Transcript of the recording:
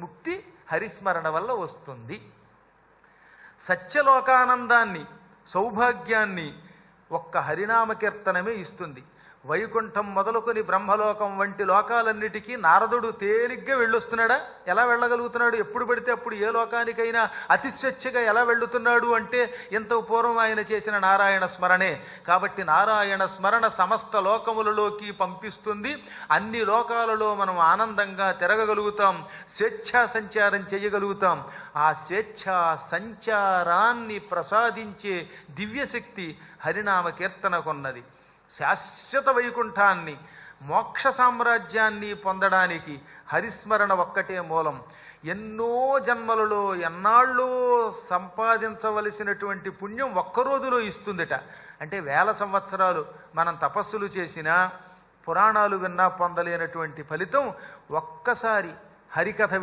ముక్తి హరిస్మరణ వల్ల వస్తుంది. సత్యలోకానందాన్ని సౌభాగ్యాన్ని ఒక్క హరినామ కీర్తనమే ఇస్తుంది. వైకుంఠం మొదలుకొని బ్రహ్మలోకం వంటి లోకాలన్నిటికీ నారదుడు తేలిగ్గా వెళ్ళొస్తున్నాడా? ఎలా వెళ్ళగలుగుతున్నాడు? ఎప్పుడు పడితే అప్పుడు ఏ లోకానికైనా అతి స్వేచ్ఛగా ఎలా వెళ్ళుతున్నాడు అంటే ఇంత పూర్వం ఆయన చేసిన నారాయణ స్మరణే. కాబట్టి నారాయణ స్మరణ సమస్త లోకములలోకి పంపిస్తుంది. అన్ని లోకాలలో మనం ఆనందంగా తిరగగలుగుతాం. స్వేచ్ఛా సంచారం చేయగలుగుతాం. ఆ స్వేచ్ఛా సంచారాన్ని ప్రసాదించే దివ్యశక్తి హరినామ కీర్తనకున్నది. శాశ్వత వైకుంఠాన్ని మోక్ష సామ్రాజ్యాన్ని పొందడానికి హరిస్మరణ ఒక్కటే మూలం. ఎన్నో జన్మలలో ఎన్నాళ్ళు సంపాదించవలసినటువంటి పుణ్యం ఒక్క రోజులో ఇస్తుందట. అంటే వేల సంవత్సరాలు మనం తపస్సులు చేసినా పురాణాలు విన్నా పొందలేనటువంటి ఫలితం ఒక్కసారి హరికథ